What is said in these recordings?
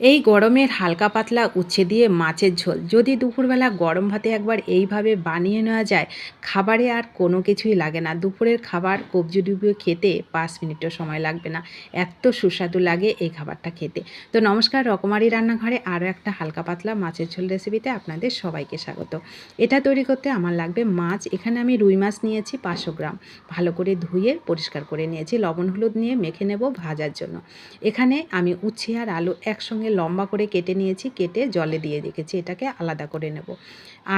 এই গরমের হালকা পাতলা উচ্ছে দিয়ে মাছের ঝোল। যদি দুপুরবেলা গরম ভাতে একবার এইভাবে বানিয়ে নেওয়া যায়, খাবারে আর কোনো কিছুই লাগে না। দুপুরের খাবার, কবজি ডুবিয়ে খেতে পাঁচ মিনিটও সময় লাগবে না। এত সুস্বাদু লাগে এই খাবারটা খেতে। তো নমস্কার, রকমারি রান্নাঘরে আরও একটা হালকা পাতলা মাছের ঝোল রেসিপিতে আপনাদের সবাইকে স্বাগত। এটা তৈরি করতে আমার লাগবে মাছ। এখানে আমি রুই মাছ নিয়েছি পাঁচশো গ্রাম। ভালো করে ধুয়ে পরিষ্কার করে নিয়েছি। লবণ, হলুদ নিয়ে মেখে নেব ভাজার জন্য। এখানে আমি উচ্ছে আর আলু একসঙ্গে লম্বা করে কেটে নিয়েছি, কেটে জলে দিয়ে রেখেছি, এটাকে আলাদা করে নেব।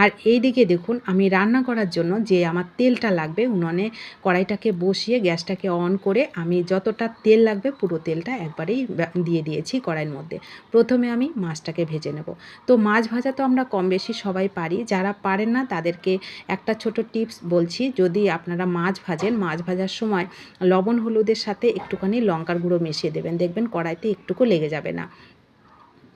আর এই দিকে দেখুন, আমি রান্না করার জন্য যে আমার তেলটা লাগবে, উনুনে কড়াইটাকে বসিয়ে গ্যাসটাকে অন করে আমি যতটা তেল লাগবে, পুরো তেলটা একবারেই দিয়ে দিয়েছি কড়াইয়ের মধ্যে। প্রথমে আমি মাছটাকে ভেজে নেব। তো মাছ ভাজা তো আমরা কম বেশি সবাই পারি, যারা পারেন না তাদেরকে একটা ছোট টিপস বলছি, যদি আপনারা মাছ ভাজেন, মাছ ভাজার সময় লবণ হলুদের সাথে একটুখানি লঙ্কার গুঁড়ো মিশিয়ে দেবেন, দেখবেন কড়াইতে একটুকু লেগে যাবে না।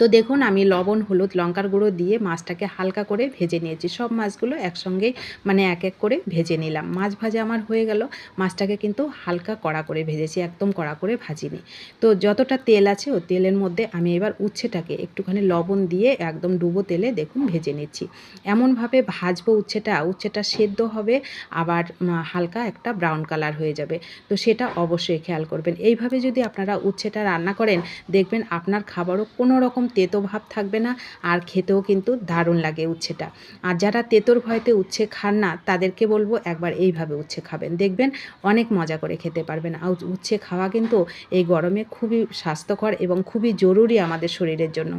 তো দেখুন, আমি লবণ, হলুদ, লঙ্কার গুঁড়ো দিয়ে মাছটাকে হালকা করে ভেজে নিয়েছি। সব মাছগুলো একসঙ্গেই মানে এক এক করে ভেজে নিলাম। মাছ ভাজা আমার হয়ে গেল। মাছটাকে কিন্তু হালকা কড়া করে ভেজেছি, একদম কড়া করে ভাজিনি। তো যতটা তেল আছে, ও তেলের মধ্যে আমি এবার উচ্ছেটাকে একটুখানি লবণ দিয়ে একদম ডুবো তেলে দেখুন ভেজে নিচ্ছি। এমনভাবে ভাজবো উচ্ছেটা উচ্ছেটা সেদ্ধ হবে, আবার হালকা একটা ব্রাউন কালার হয়ে যাবে। তো সেটা অবশ্যই খেয়াল করবেন। এইভাবে যদি আপনারা উচ্ছেটা রান্না করেন, দেখবেন আপনার খাবারও কোনো রকম তেতো ভাব থাকবে না, আর খেতেও কিন্তু দারুণ লাগে উচ্ছেটা। আর যারা তেতোর ভয়তে উচ্ছে খান না, তাদেরকে বলব একবার এইভাবে উচ্ছে খাবেন। দেখবেন অনেক মজা করে খেতে পারবেন। আর উচ্ছে খাওয়া কিন্তু এই গরমে খুবই স্বাস্থ্যকর এবং খুবই জরুরি আমাদের শরীরের জন্য।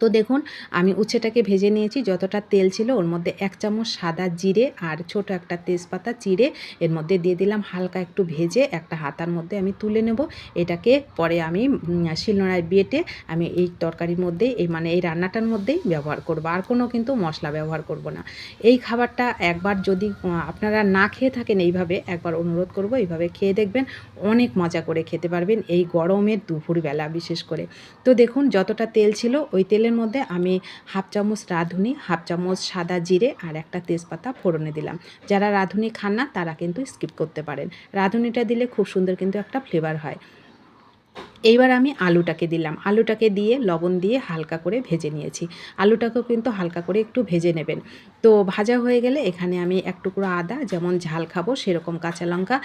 তো দেখুন, আমি উচ্ছেটাকে ভেজে নিয়েছি। যতটা তেল ছিল ওর মধ্যে এক চামচ সাদা জিরে আর ছোট একটা তেজপাতা চিড়ে এর মধ্যে দিয়ে দিলাম। হালকা একটু ভেজে একটা হাতার মধ্যে আমি তুলে নেব। এটাকে পরে আমি শিলনোড়ায় বেটে আমি এই তরকারির মধ্যেই এই মানে এই রান্নাটার মধ্যেই ব্যবহার করব। আর কোনো কিন্তু মশলা ব্যবহার করব না। এই খাবারটা একবার যদি আপনারা না খেয়ে থাকেন এইভাবে, একবার অনুরোধ করব এইভাবে খেয়ে দেখবেন। অনেক মজা করে খেতে পারবেন এই গরমের দুপুরবেলা বিশেষ করে। তো দেখুন, যতটা তেল ছিল ওই তেলের মধ্যে আমি হাফ চামচ রাঁধুনি, হাফ চামচ সাদা জিরে আর একটা তেজপাতা ফোড়নে দিলাম। যারা রাঁধুনি খান না, তারা কিন্তু স্কিপ করতে পারেন। রাঁধুনিটা দিলে খুব সুন্দর কিন্তু একটা ফ্লেভার হয়। এইবার আমি আলুটাকে দিলাম। আলুটাকে দিয়ে লবণ দিয়ে হালকা করে ভেজে নিয়েছি। আলুটাকেও কিন্তু হালকা করে একটু ভেজে নেবেন। তো ভাজা হয়ে গেলে এখানে আমি এক টুকরো আদা, যেমন ঝাল খাব সেরকম কাঁচা লঙ্কা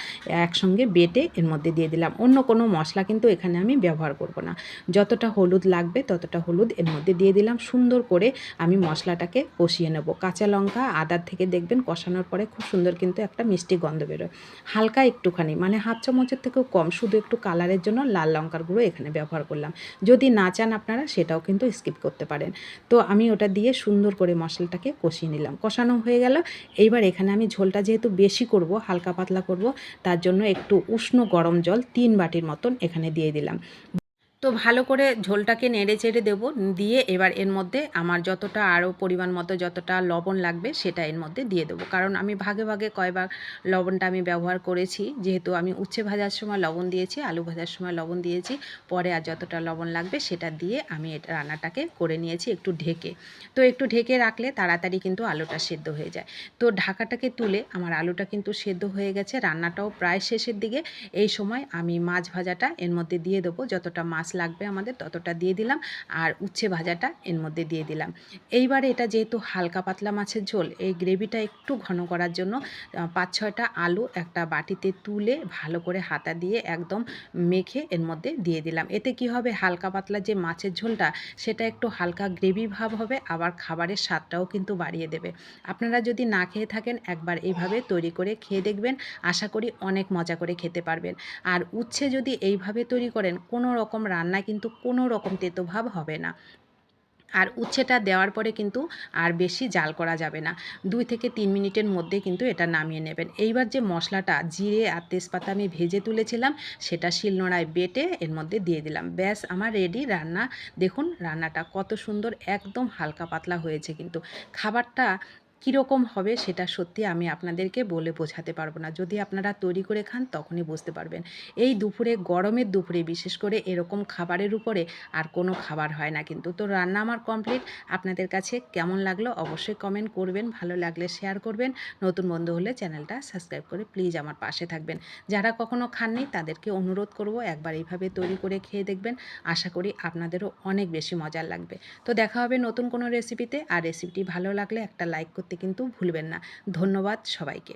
একসঙ্গে বেটে এর মধ্যে দিয়ে দিলাম। অন্য কোনো মশলা কিন্তু এখানে আমি ব্যবহার করব না। যতটা হলুদ লাগবে ততটা হলুদ এর মধ্যে দিয়ে দিলাম। সুন্দর করে আমি মশলাটাকে কষিয়ে নেব। কাঁচা লঙ্কা আদার থেকে দেখবেন কষানোর পরে খুব সুন্দর কিন্তু একটা মিষ্টি গন্ধ বেরোয়। হালকা একটুখানি মানে হাফ চামচের থেকেও কম, শুধু একটু কালারের জন্য লাল লঙ্কার গুঁড়ো এখানে ব্যবহার করলাম। যদি না চান আপনারা সেটাও কিন্তু স্কিপ করতে পারেন। তো আমি ওটা দিয়ে সুন্দর করে মশলাটাকে কষিয়ে নিলাম। কষানো হয়ে গেল। এইবার এখানে আমি ঝোলটা যেহেতু বেশি করব, হালকা পাতলা করব, তার জন্য একটু উষ্ণ গরম জল তিন বাটির মতন এখানে দিয়ে দিলাম। তো ভালো করে ঝোলটাকে নেড়ে চেড়ে দেবো, দিয়ে এবার এর মধ্যে আমার যতটা আরও পরিমাণ মতো যতটা লবণ লাগবে সেটা এর মধ্যে দিয়ে দেবো। কারণ আমি ভাগে ভাগে কয়বার লবণটা আমি ব্যবহার করেছি, যেহেতু আমি উচ্ছে ভাজার সময় লবণ দিয়েছি, আলু ভাজার সময় লবণ দিয়েছি, পরে আর যতটা লবণ লাগবে সেটা দিয়ে আমি এটা রান্নাটাকে করে নিয়েছি একটু ঢেকে। তো একটু ঢেকে রাখলে তাড়াতাড়ি কিন্তু আলুটা সেদ্ধ হয়ে যায়। তো ঢাকাটাকে তুলে আমার আলুটা কিন্তু সেদ্ধ হয়ে গেছে, রান্নাটাও প্রায় শেষের দিকে। এই সময় আমি মাছ ভাজাটা এর মধ্যে দিয়ে দেবো, যতটা মাছ লাগবে আমাদের, ততটা দিয়ে দিলাম। আর উচ্ছে ভাজাটা এর মধ্যে দিয়ে দিলাম। এইবারে এটা যেহেতু হালকা পাতলা মাছের ঝোল, এই গ্রেভিটা একটু ঘন করার জন্য পাঁচ ছয়টা আলু একটা বাটিতে তুলে ভালো করে হাতা দিয়ে একদম মেখে এর মধ্যে দিয়ে দিলাম। এতে কি হবে, হালকা পাতলা যে মাছের ঝোলটা, সেটা একটু হালকা গ্রেভি ভাব হবে, আবার খাবারের স্বাদটাও কিন্তু বাড়িয়ে দেবে। আপনারা যদি না খেয়ে থাকেন, একবার এইভাবে তৈরি করে খেয়ে দেখবেন, আশা করি অনেক মজা করে খেতে পারবেন। আর উচ্ছে যদি এইভাবে তৈরি করেন, কোনো রকম রান্না কিন্তু কোনো রকম তেতো ভাব হবে না। আর উচ্ছেটা দেওয়ার পরে কিন্তু আর বেশি জাল করা যাবে না। দুই থেকে তিন মিনিটের মধ্যে কিন্তু এটা নামিয়ে নেবেন। এইবার যে মশলাটা জিরে আর তেজপাতা আমি ভেজে তুলেছিলাম, সেটা শিলনোড়ায় বেটে এর মধ্যে দিয়ে দিলাম। ব্যাস, আমার রেডি রান্না। দেখুন, রান্নাটা কত সুন্দর, একদম হালকা পাতলা হয়েছে কিন্তু। খাবারটা কীরকম হবে সেটা সত্যি আমি আপনাদেরকে বলে বোঝাতে পারব না। যদি আপনারা তৈরি করে খান তখনই বুঝতে পারবেন। এই দুপুরে, গরমের দুপুরে, বিশেষ করে এরকম খাবারের উপরে আর কোনো খাবার হয় না কিন্তু। তো রান্না আমার কমপ্লিট আপনাদের কাছে কেমন লাগল অবশ্যই কমেন্ট করবেন, ভালো লাগলে শেয়ার করবেন। নতুন বন্ধু হলে চ্যানেলটা সাবস্ক্রাইব করে প্লিজ আমার পাশে থাকবেন। যারা কখনো খাননি তাদেরকে অনুরোধ করব একবার এইভাবে তৈরি করে খেয়ে দেখবেন। আশা করি আপনাদেরও অনেক বেশি মজার লাগবে। তো দেখা হবে নতুন কোনো রেসিপিতে আর রেসিপিটি ভালো লাগলে একটা লাইক করতে কিন্তু ভুলবেন না। ধন্যবাদ সবাইকে।